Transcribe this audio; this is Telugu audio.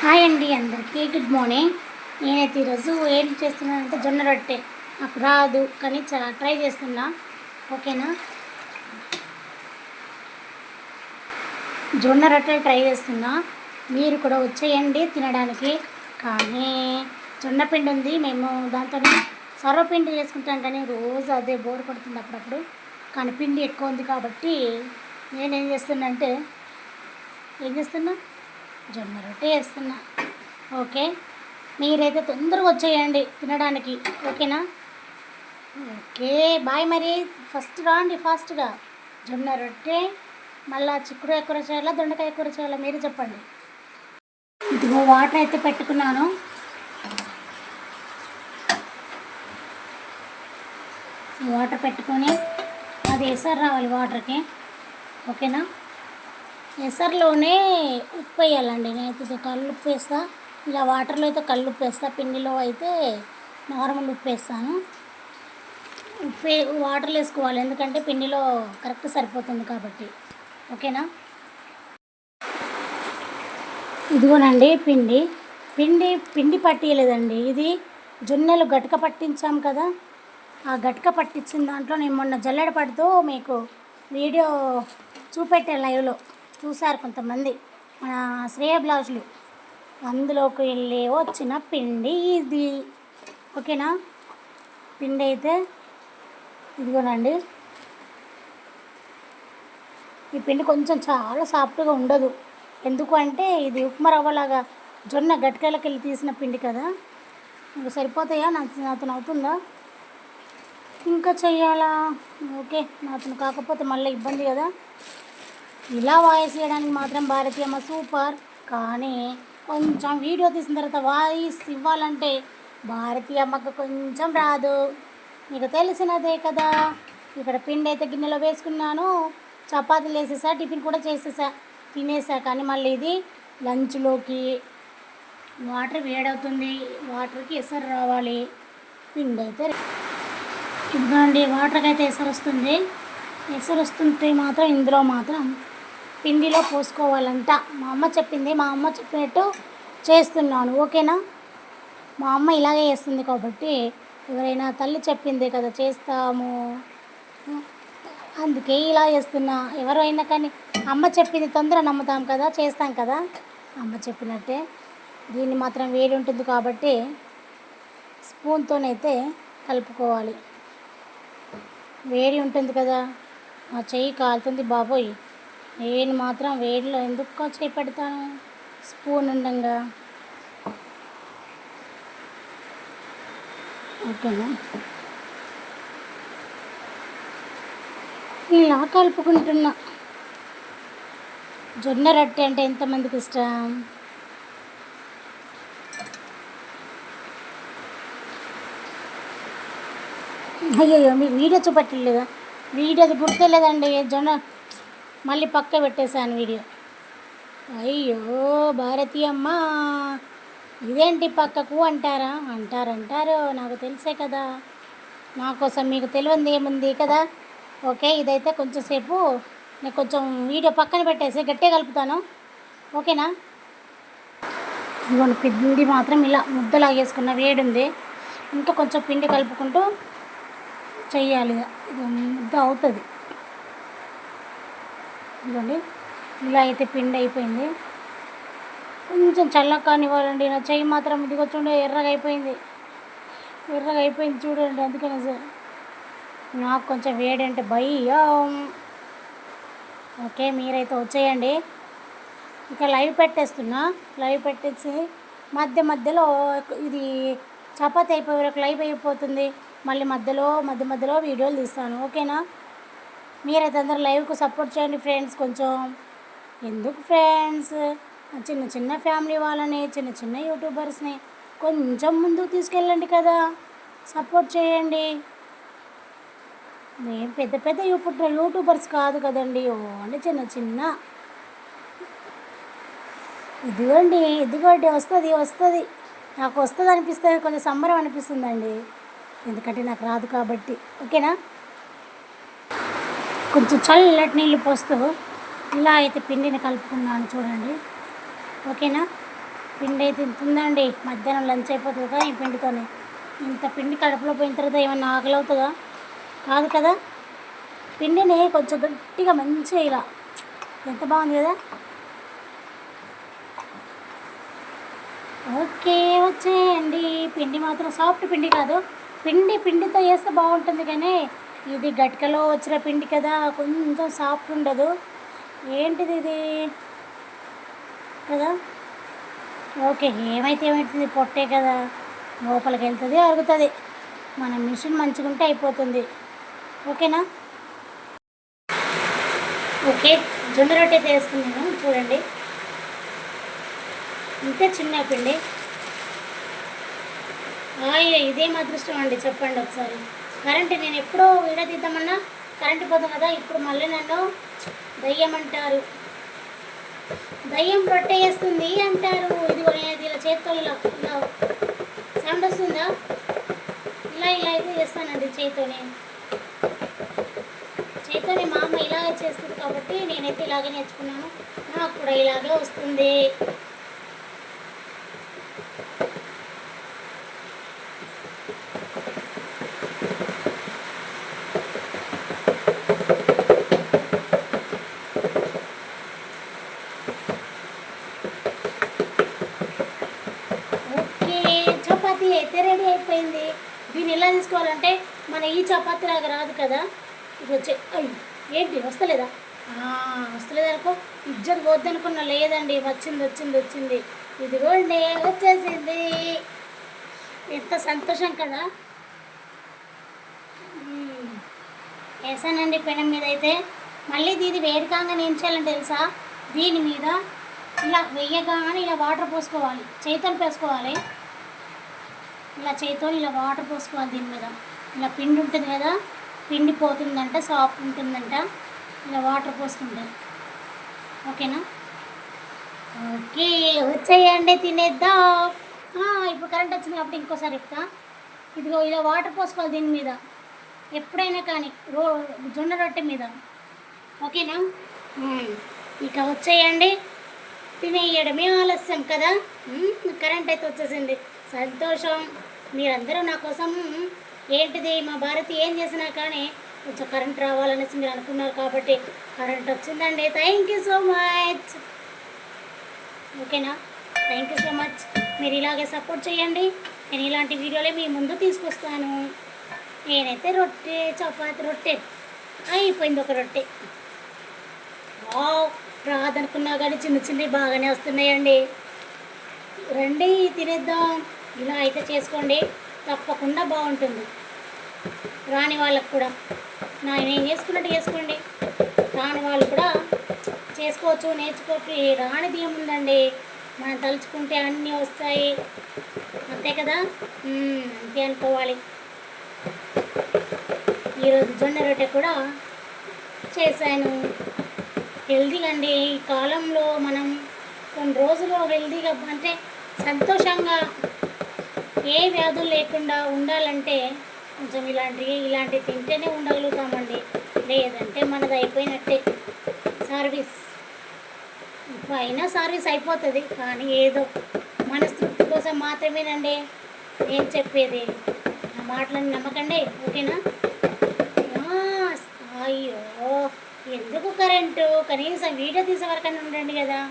హాయ్ అండి అందరికీ. గుడ్ మార్నింగ్ నేనైతే ఈరోజు ఏం చేస్తున్నానంటే జొన్న రొట్టె. నాకు రాదు కానీ చాలా ట్రై చేస్తున్నా. ఓకేనా? జొన్న రొట్టెలు ట్రై చేస్తున్నా. మీరు కూడా వచ్చేయండి తినడానికి. కానీ జొన్న పిండి ఉంది మేము దాంతో సర్వపిండి చేసుకుంటాం కానీ రోజు అదే బోర్ కొడుతుంది అప్పుడప్పుడు. కానీ పిండి ఎక్కువ ఉంది కాబట్టి నేనేం చేస్తున్నా అంటే ఏం చేస్తున్నా? జొన్న రొట్టె వేస్తున్నా. ఓకే? మీరైతే తొందరగా వచ్చేయండి తినడానికి. ఓకేనా? ఓకే బాయ్ మరి. ఫస్ట్ రాండి ఫాస్ట్గా. జొన్న రొట్టె మళ్ళీ చిక్కుడు కూర చేయాలా దొండకాయ కూర చేయాలా? మీరు చెప్పండి. ఇదిగో వాటర్ అయితే పెట్టుకున్నాను. వాటర్ పెట్టుకొని అది వేసారు రావాలి వాటర్కి. ఓకేనా? ఎసర్లోనే ఉప్పు వేయాలండి నేనైతే ఇది కళ్ళు ఉప్పు వేస్తా ఇలా వాటర్లో అయితే కళ్ళు ఉప్పు వేస్తా పిండిలో అయితే నార్మల్ ఉప్పు వేస్తాను ఉప్పు వాటర్లో వేసుకోవాలి. ఎందుకంటే పిండిలో కరెక్ట్ సరిపోతుంది కాబట్టి. ఓకేనా? ఇదిగోనండి పిండి. పిండి పిండి పట్టియలేదండి. ఇది జొన్నలు గటక పట్టించాం కదా. ఆ గటక పట్టించిన దాంట్లో నేను మొన్న జల్లెడ పడుతూ మీకు వీడియో చూపెట్టే లైవ్లో. చూశారు కొంతమంది. మన శ్రేయ బ్లౌజులు. అందులోకి వెళ్ళి వచ్చిన పిండి ఇది. ఓకేనా? పిండి అయితే ఇదిగోనండి. ఈ పిండి కొంచెం చాలా సాఫ్ట్గా ఉండదు. ఎందుకు అంటే ఇది ఉప్మా రవ్వలాగా జొన్న గట్టికలకి వెళ్ళి తీసిన పిండి కదా. ఇంకా సరిపోతాయా? నా నాతో అవుతుందా ఇంకా చెయ్యాలా? ఓకే అతను కాకపోతే మళ్ళీ ఇబ్బంది కదా. ఇలా వాయిస్ చేయడానికి మాత్రం భారతీయమ్మ సూపర్. కానీ కొంచెం వీడియో తీసిన తర్వాత వాయిస్ ఇవ్వాలంటే భారతీయమ్మకు కొంచెం రాదు. మీకు తెలిసినదే కదా. ఇక్కడ పిండి అయితే గిన్నెలో వేసుకున్నాను. చపాతీలు వేసేసా టిఫిన్ కూడా చేసేసా. తినేసా కానీ మళ్ళీ ఇది లంచ్లోకి వాటర్ వేడవుతుంది. వాటర్కి ఎసరు రావాలి. పిండి అయితే ఇదిగోండి వాటర్కి అయితే ఎసరు వస్తుంది ఎసరు వస్తుంటే మాత్రం ఇందులో మాత్రం పిండిలో పోసుకోవాలంట. మా అమ్మ చెప్పింది మా అమ్మ చెప్పినట్టు చేస్తున్నాను. ఓకేనా? మా అమ్మ ఇలాగే చేస్తుంది కాబట్టి ఎవరైనా తల్లి చెప్పింది కదా చేస్తాము. అందుకే ఇలా చేస్తున్నా. ఎవరైనా కానీ అమ్మ చెప్పింది తొందర నమ్ముతాం కదా చేస్తాం కదా. అమ్మ చెప్పినట్టే దీన్ని మాత్రం వేడి ఉంటుంది కాబట్టి స్పూన్తోనైతే కలుపుకోవాలి. వేడి ఉంటుంది కదా. మా చెయ్యి కాలుతుంది బాబోయ్. నేను మాత్రం వేడిలో ఎందుకు చేపడతాను? స్పూన్ ఉండంగా. ఓకేనా? ఇలా కలుపుకుంటున్నా. జొన్న రొట్టె అంటే ఎంతమందికి ఇష్టం? అయ్యయ్యో మీకు వీడియో చూపెట్టలేదా వీడియోది గుర్తులేదండి జొన్న మళ్ళీ పక్క పెట్టేశాను వీడియో. అయ్యో భారతీయమ్మ. ఇదేంటి పక్కకు అంటారా? అంటారంటారు నాకు తెలిసే కదా. నా కోసం మీకు తెలియంది ఏముంది కదా? ఓకే ఇదైతే కొంచెంసేపు నేను కొంచెం వీడియో పక్కన పెట్టేసి గట్టిగా కలుపుతాను. ఓకేనా? ఇదిగోండి పిండి మాత్రం ఇలా ముద్దలాగేసుకున్న వేడి ఉంది. ఇంకా కొంచెం పిండి కలుపుకుంటూ చెయ్యాలి ఇక. ఇది ముద్ద అవుతుంది. ఇదిగోండి. ఇలా అయితే పిండి అయిపోయింది. కొంచెం చల్లగా కానివ్వాలండి. నా చెయ్యి మాత్రం ఇదిగో చూడండి ఎర్రగా అయిపోయింది. ఎర్రగా అయిపోయింది చూడండి అందుకనే సార్ నాకు కొంచెం వేడి అంటే భయం. ఓకే మీరైతే వచ్చేయండి. ఇక లైవ్ పెట్టేస్తున్నా. లైవ్ పెట్టేసి మధ్య మధ్యలో ఇది చపాతి అయిపోయే వరకు లైవ్ అయిపోతుంది. మళ్ళీ మధ్యలో మధ్య మధ్యలో వీడియోలు తీస్తాను. ఓకేనా? మీరైతే అందరు లైవ్కు సపోర్ట్ చేయండి ఫ్రెండ్స్ కొంచెం. ఎందుకు ఫ్రెండ్స్? చిన్న చిన్న ఫ్యామిలీ వాళ్ళని చిన్న చిన్న యూట్యూబర్స్ని కొంచెం ముందుకు తీసుకెళ్ళండి కదా. సపోర్ట్ చేయండి. మేము పెద్ద పెద్ద యూట్యూబ్ యూట్యూబర్స్ కాదు కదండి. ఓన్లీ చిన్న చిన్న. ఇదిగోండి ఇదిగోండి వస్తుంది వస్తుంది. నాకు వస్తుంది అనిపిస్తే కొంచెం సంబరం అనిపిస్తుందండి. ఎందుకంటే నాకు రాదు కాబట్టి. ఓకేనా? కొంచెం చల్లటి నీళ్ళు పోస్తూ ఇలా అయితే పిండిని కలుపుకున్నాను చూడండి. ఓకేనా? పిండి అయితే తింటుందండి మధ్యాహ్నం లంచ్ అయిపోతుంది కదా ఈ పిండితోనే. ఇంత పిండి కడుపులో పోయిన తర్వాత ఏమన్నా ఆకలి అవుతుందా? కాదు కదా? పిండిని కొంచెం గట్టిగా మంచిగా ఇలా. ఎంత బాగుంది కదా? ఓకే వచ్చేయండి. పిండి మాత్రం సాఫ్ట్ పిండి కాదు. పిండి పిండితో వేస్తే బాగుంటుంది కానీ ఇది గట్కలో వచ్చిన పిండి కదా కొంచెం సాఫ్ట్ ఉండదు. ఏంటిది ఇది? కదా? ఓకే ఏమైతే ఏమవుతుంది పొట్టే కదా. లోపలికి వెళ్తుంది అరుగుతుంది. మన మిషన్ మంచిగా ఉంటే అయిపోతుంది. ఓకేనా? ఓకే జొన్న రొట్టె చేస్తున్నాను చూడండి. ఇంకా చిన్న పిండి. అయ్యో ఇదేం అదృష్టం అండి? చెప్పండి ఒకసారి. కరెంట్ నేను ఎప్పుడో విడదీద్దామన్నా కరెంట్ పోతాం కదా ఇప్పుడు మళ్ళీ నన్ను దయ్యం అంటారు. దయ్యం రొట్టె వేస్తుంది అంటారు. ఇది నేను ఇలా చేతితో ఇలా ఇలా సౌండ్ వస్తుందా ఇలా ఇలా అయితే చేస్తానండి చేత్తోనే. చేత్తోనే మా అమ్మ ఇలాగే చేస్తుంది కాబట్టి నేనైతే ఇలాగే నేర్చుకున్నాను. నాకు కూడా ఇలాగే వస్తుంది ఓకే చపాతీ అయితే రెడీ అయిపోయింది. దీన్ని ఎలా తీసుకోవాలంటే మన ఈ చపాతీ లాగా రాదు కదా. ఇది వచ్చే ఏంటి? వస్తలేదా? వస్తలేదు అనుకో. ఇజ్జత్ పోద్దనుకున్నా లేదండి. వచ్చింది వచ్చింది వచ్చింది. ఇదిగోండి వచ్చేసింది. ఎంత సంతోషం కదా. వేసానండి పెనం మీద అయితే. మళ్ళీ దీది వేడికాగానే ఏం చేయాలని తెలుసా? దీని మీద ఇలా వెయ్యగానే ఇలా వాటర్ పోసుకోవాలి. చేతితో పోసుకోవాలి. ఇలా చేతితో ఇలా వాటర్ పోసుకోవాలి దీని మీద. ఇలా పిండి ఉంటుంది కదా పిండి పోతుందంట సాఫ్ట్ ఉంటుందంట ఇలా వాటర్ పోసుకుంటే. ఓకేనా? ఓకే వచ్చేయండి తినేద్దాం. ఇప్పుడు కరెంట్ వచ్చింది కాబట్టి ఇంకోసారి చెప్తా. ఇదిగో ఇలా వాటర్ పోసుకోవాలి దీని మీద. ఎప్పుడైనా కానీ రో జొన్న రొట్టె మీద. ఓకేనా. ఇక వచ్చేయండి. తినేయడమే ఆలస్యం కదా. కరెంట్ అయితే వచ్చేసింది. సంతోషం. మీరందరూ నా కోసం ఏంటిది? మా భారతి ఏం చేసినా కానీ కొంచెం కరెంట్ రావాలనేసి మీరు అనుకున్నారు కాబట్టి కరెంట్ వచ్చిందండి. థ్యాంక్ యూ సో మచ్ ఓకేనా? థ్యాంక్ యూ సో మచ్ మీరు ఇలాగే సపోర్ట్ చేయండి. నేను ఇలాంటి వీడియోలే మీ ముందు తీసుకొస్తాను. నేనైతే రొట్టె చపాతి రొట్టె. అయిపోయింది ఒక రొట్టె. వావ్! రాదనుకున్నా కానీ చిన్న చిన్నవి బాగానే వస్తున్నాయండి. రండి తినేద్దాం. ఇలా అయితే చేసుకోండి తప్పకుండా బాగుంటుంది. రాని వాళ్ళకు కూడా. నా నేను చేసుకున్నట్టు చేసుకోండి. రాని వాళ్ళు కూడా చేసుకోవచ్చు నేర్చుకోవచ్చు. ఈ రానిది ఏముందండి? మనం తలుచుకుంటే అన్నీ వస్తాయి. అంతే కదా? అంతే అనుకోవాలి. ఈరోజు జొన్న రొట్టె కూడా చేశాను. హెల్దీగా అండి. ఈ కాలంలో మనం కొన్ని రోజులు హెల్దీగా అంటే సంతోషంగా ఏ వ్యాధులు లేకుండా ఉండాలంటే కొంచెం ఇలాంటివి ఇలాంటివి తింటేనే ఉండగలుగుతామండి. లేదంటే మనది అయిపోయినట్టే. సర్వీస్. అయినా సర్వీస్ అయిపోతుంది కానీ ఏదో మనస్తృప్తి కోసం మాత్రమేనండి నేను చెప్పేది. నా మాటలను నమ్మకండి ఓకేనా? అయ్యో ఎందుకు కరెంటు? కనీసం వీడియో తీసే వరకన్నా ఉండండి కదా.